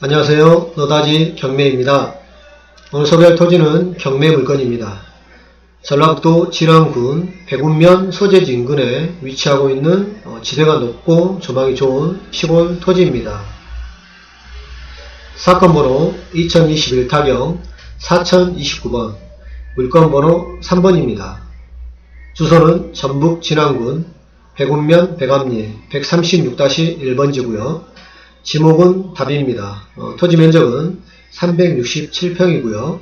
안녕하세요. 너다지 경매입니다. 오늘 소개할 토지는 경매 물건입니다. 전라북도 지랑군 백운면 소재지 인근에 위치하고 있는 어, 지대가 높고 조망이 좋은 시골 토지입니다. 사건 번호 2021 타경 4029번 물건 번호 3번입니다. 주소는 전북 진안군 백운면 백암리 136-1번 지고요. 지목은 답입니다. 어, 토지 면적은 367평이고요.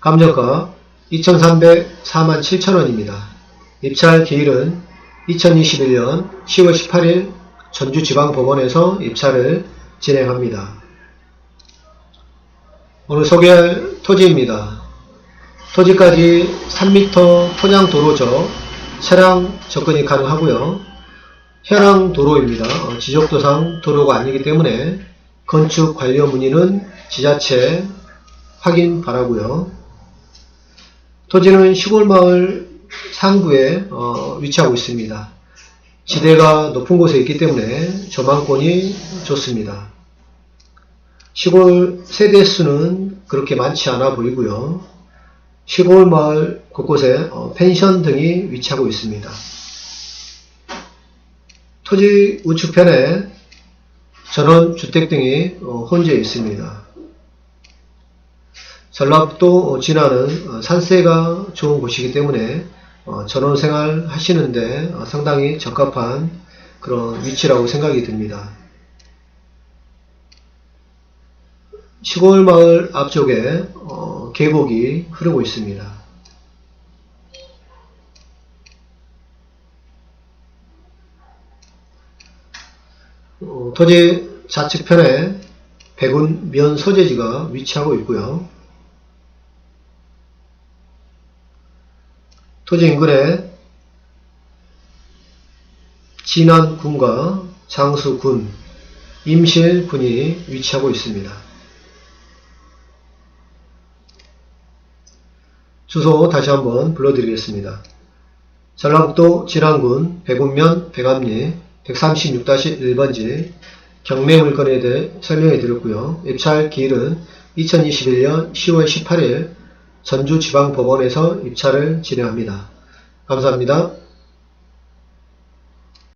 감정가 2,304만 7천원입니다. 입찰 기일은 2021년 10월 18일 전주지방법원에서 입찰을 진행합니다. 오늘 소개할 토지입니다. 토지까지 3m 포장 도로죠. 차량 접근이 가능하고요. 현황 도로입니다. 어, 지적도상 도로가 아니기 때문에 건축 관련 문의는 지자체 확인 바라고요. 토지는 시골마을 상부에 어, 위치하고 있습니다. 지대가 높은 곳에 있기 때문에 조망권이 좋습니다. 시골 세대 수는 그렇게 많지 않아 보이고요. 시골 마을 곳곳에 어, 펜션 등이 위치하고 있습니다. 토지 우측편에 전원 주택 등이 어, 혼재 있습니다. 전라북도 어, 진안은 어, 산세가 좋은 곳이기 때문에 어, 전원 생활 하시는데 어, 상당히 적합한 그런 위치라고 생각이 듭니다. 시골 마을 앞쪽에 어, 계곡이 흐르고 있습니다. 토지 좌측편에 백운 면 소재지가 위치하고 있고요. 토지 인근에 진안군과 장수군, 임실군이 위치하고 있습니다. 주소 다시 한번 불러드리겠습니다. 전라북도 진안군 백운면 백암리 136-1번지 경매 물건에 대해 설명해 드렸고요. 입찰 기일은 2021년 10월 18일 전주지방법원에서 입찰을 진행합니다. 감사합니다.